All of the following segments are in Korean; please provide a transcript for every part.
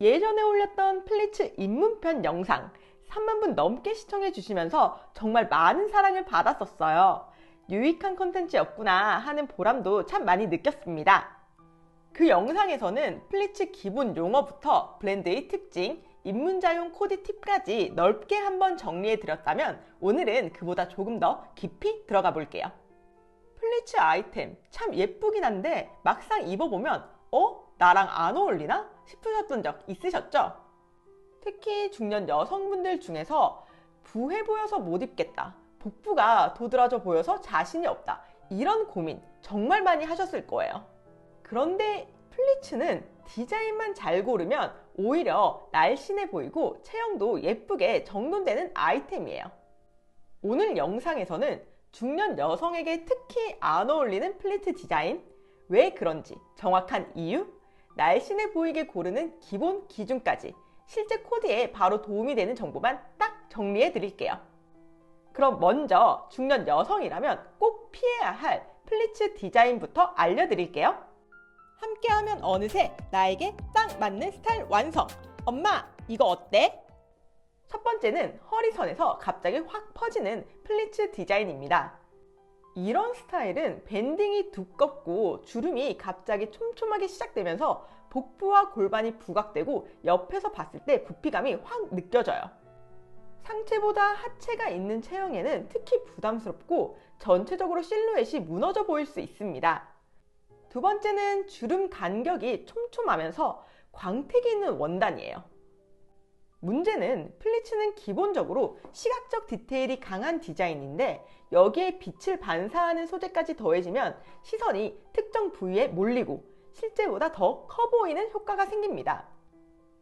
예전에 올렸던 플리츠 입문편 영상 3만 분 넘게 시청해 주시면서 정말 많은 사랑을 받았었어요. 유익한 컨텐츠였구나 하는 보람도 참 많이 느꼈습니다. 그 영상에서는 플리츠 기본 용어부터 브랜드의 특징, 입문자용 코디 팁까지 넓게 한번 정리해 드렸다면 오늘은 그보다 조금 더 깊이 들어가 볼게요. 플리츠 아이템 참 예쁘긴 한데 막상 입어보면 어? 나랑 안 어울리나? 싶으셨던 적 있으셨죠? 특히 중년 여성분들 중에서 부해 보여서 못 입겠다. 복부가 도드라져 보여서 자신이 없다. 이런 고민 정말 많이 하셨을 거예요. 그런데 플리츠는 디자인만 잘 고르면 오히려 날씬해 보이고 체형도 예쁘게 정돈되는 아이템이에요. 오늘 영상에서는 중년 여성에게 특히 안 어울리는 플리트 디자인, 왜 그런지 정확한 이유, 날씬해 보이게 고르는 기본 기준까지 실제 코디에 바로 도움이 되는 정보만 딱 정리해 드릴게요. 그럼 먼저 중년 여성이라면 꼭 피해야 할 플리츠 디자인부터 알려드릴게요. 함께하면 어느새 나에게 딱 맞는 스타일 완성! 엄마, 이거 어때? 첫 번째는 허리선에서 갑자기 확 퍼지는 플리츠 디자인입니다. 이런 스타일은 밴딩이 두껍고 주름이 갑자기 촘촘하게 시작되면서 복부와 골반이 부각되고 옆에서 봤을 때 부피감이 확 느껴져요. 상체보다 하체가 있는 체형에는 특히 부담스럽고 전체적으로 실루엣이 무너져 보일 수 있습니다. 두 번째는 주름 간격이 촘촘하면서 광택이 있는 원단이에요. 문제는 플리츠는 기본적으로 시각적 디테일이 강한 디자인인데 여기에 빛을 반사하는 소재까지 더해지면 시선이 특정 부위에 몰리고 실제보다 더 커 보이는 효과가 생깁니다.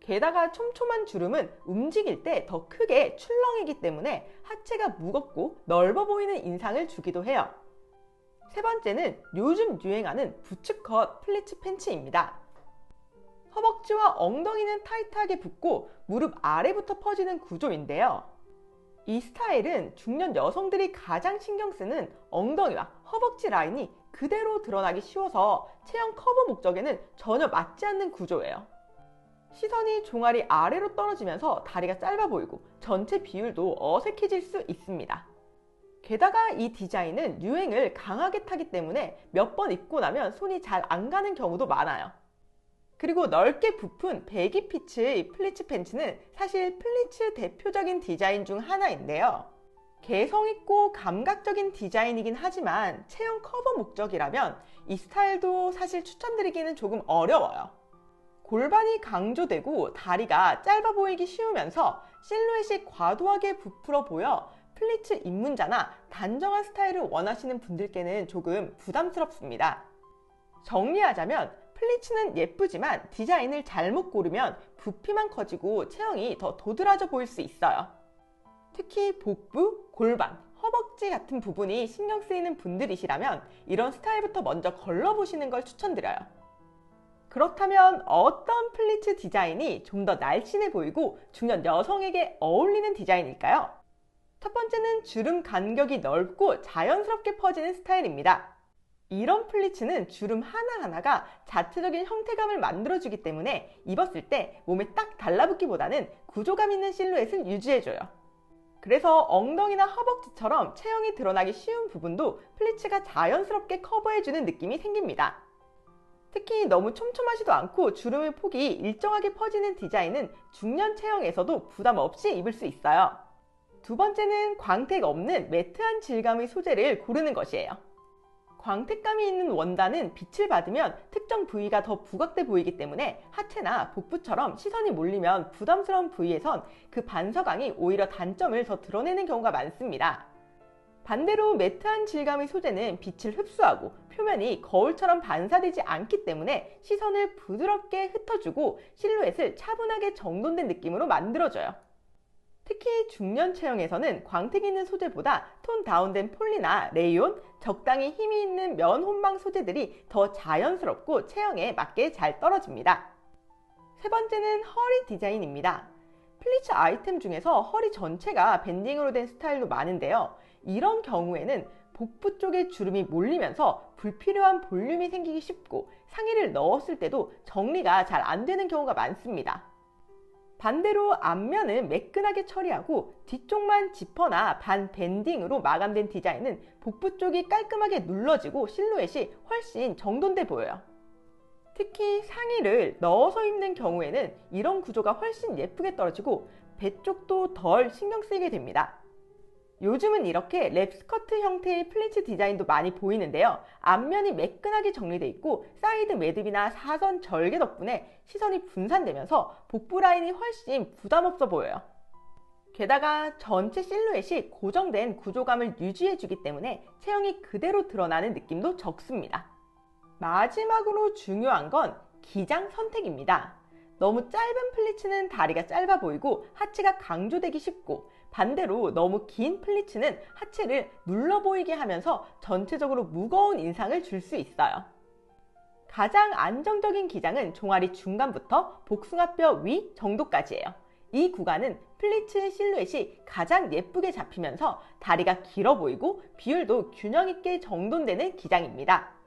게다가 촘촘한 주름은 움직일 때 더 크게 출렁이기 때문에 하체가 무겁고 넓어 보이는 인상을 주기도 해요. 세 번째는 요즘 유행하는 부츠컷 플리츠 팬츠입니다. 허벅지와 엉덩이는 타이트하게 붙고 무릎 아래부터 퍼지는 구조인데요. 이 스타일은 중년 여성들이 가장 신경 쓰는 엉덩이와 허벅지 라인이 그대로 드러나기 쉬워서 체형 커버 목적에는 전혀 맞지 않는 구조예요. 시선이 종아리 아래로 떨어지면서 다리가 짧아 보이고 전체 비율도 어색해질 수 있습니다. 게다가 이 디자인은 유행을 강하게 타기 때문에 몇 번 입고 나면 손이 잘 안 가는 경우도 많아요. 그리고 넓게 부푼 배기 피츠의 플리츠 팬츠는 사실 플리츠 대표적인 디자인 중 하나인데요. 개성있고 감각적인 디자인이긴 하지만 체형 커버 목적이라면 이 스타일도 사실 추천드리기는 조금 어려워요. 골반이 강조되고 다리가 짧아 보이기 쉬우면서 실루엣이 과도하게 부풀어 보여 플리츠 입문자나 단정한 스타일을 원하시는 분들께는 조금 부담스럽습니다. 정리하자면 플리츠는 예쁘지만 디자인을 잘못 고르면 부피만 커지고 체형이 더 도드라져 보일 수 있어요. 특히 복부, 골반, 허벅지 같은 부분이 신경 쓰이는 분들이시라면 이런 스타일부터 먼저 걸러보시는 걸 추천드려요. 그렇다면 어떤 플리츠 디자인이 좀 더 날씬해 보이고 중년 여성에게 어울리는 디자인일까요? 첫 번째는 주름 간격이 넓고 자연스럽게 퍼지는 스타일입니다. 이런 플리츠는 주름 하나하나가 자체적인 형태감을 만들어주기 때문에 입었을 때 몸에 딱 달라붙기보다는 구조감 있는 실루엣을 유지해줘요. 그래서 엉덩이나 허벅지처럼 체형이 드러나기 쉬운 부분도 플리츠가 자연스럽게 커버해주는 느낌이 생깁니다. 특히 너무 촘촘하지도 않고 주름의 폭이 일정하게 퍼지는 디자인은 중년 체형에서도 부담 없이 입을 수 있어요. 두 번째는 광택 없는 매트한 질감의 소재를 고르는 것이에요. 광택감이 있는 원단은 빛을 받으면 특정 부위가 더 부각돼 보이기 때문에 하체나 복부처럼 시선이 몰리면 부담스러운 부위에선 그 반서광이 오히려 단점을 더 드러내는 경우가 많습니다. 반대로 매트한 질감의 소재는 빛을 흡수하고 표면이 거울처럼 반사되지 않기 때문에 시선을 부드럽게 흩어주고 실루엣을 차분하게 정돈된 느낌으로 만들어줘요. 특히 중년 체형에서는 광택 있는 소재보다 톤 다운된 폴리나 레이온, 적당히 힘이 있는 면 혼방 소재들이 더 자연스럽고 체형에 맞게 잘 떨어집니다. 세 번째는 허리 디자인입니다. 플리츠 아이템 중에서 허리 전체가 밴딩으로 된 스타일도 많은데요. 이런 경우에는 복부 쪽에 주름이 몰리면서 불필요한 볼륨이 생기기 쉽고 상의를 넣었을 때도 정리가 잘 안 되는 경우가 많습니다. 반대로 앞면은 매끈하게 처리하고 뒤쪽만 지퍼나 반 밴딩으로 마감된 디자인은 복부 쪽이 깔끔하게 눌러지고 실루엣이 훨씬 정돈돼 보여요. 특히 상의를 넣어서 입는 경우에는 이런 구조가 훨씬 예쁘게 떨어지고 배 쪽도 덜 신경 쓰이게 됩니다. 요즘은 이렇게 랩 스커트 형태의 플리츠 디자인도 많이 보이는데요. 앞면이 매끈하게 정리되어 있고 사이드 매듭이나 사선 절개 덕분에 시선이 분산되면서 복부 라인이 훨씬 부담 없어 보여요. 게다가 전체 실루엣이 고정된 구조감을 유지해주기 때문에 체형이 그대로 드러나는 느낌도 적습니다. 마지막으로 중요한 건 기장 선택입니다. 너무 짧은 플리츠는 다리가 짧아 보이고 하체가 강조되기 쉽고 반대로 너무 긴 플리츠는 하체를 눌러 보이게 하면서 전체적으로 무거운 인상을 줄 수 있어요. 가장 안정적인 기장은 종아리 중간부터 복숭아뼈 위 정도까지예요. 이 구간은 플리츠 실루엣이 가장 예쁘게 잡히면서 다리가 길어 보이고 비율도 균형 있게 정돈되는 기장입니다.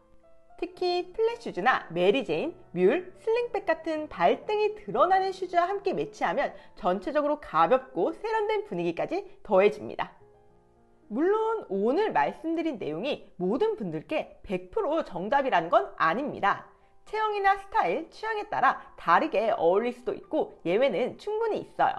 특히 플랫 슈즈나 메리제인, 뮬, 슬링백 같은 발등이 드러나는 슈즈와 함께 매치하면 전체적으로 가볍고 세련된 분위기까지 더해집니다. 물론 오늘 말씀드린 내용이 모든 분들께 100% 정답이라는 건 아닙니다. 체형이나 스타일, 취향에 따라 다르게 어울릴 수도 있고 예외는 충분히 있어요.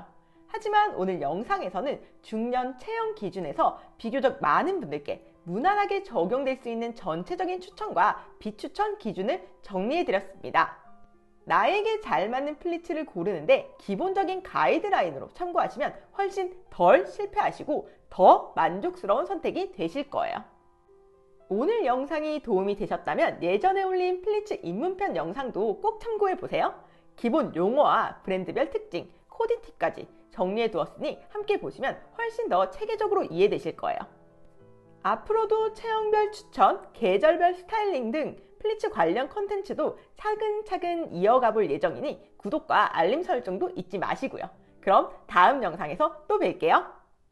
하지만 오늘 영상에서는 중년 체형 기준에서 비교적 많은 분들께 무난하게 적용될 수 있는 전체적인 추천과 비추천 기준을 정리해 드렸습니다. 나에게 잘 맞는 플리츠를 고르는데 기본적인 가이드라인으로 참고하시면 훨씬 덜 실패하시고 더 만족스러운 선택이 되실 거예요. 오늘 영상이 도움이 되셨다면 예전에 올린 플리츠 입문편 영상도 꼭 참고해 보세요. 기본 용어와 브랜드별 특징, 코디 팁까지 정리해 두었으니 함께 보시면 훨씬 더 체계적으로 이해되실 거예요. 앞으로도 체형별 추천, 계절별 스타일링 등 플리츠 관련 컨텐츠도 차근차근 이어가 볼 예정이니 구독과 알림 설정도 잊지 마시고요. 그럼 다음 영상에서 또 뵐게요.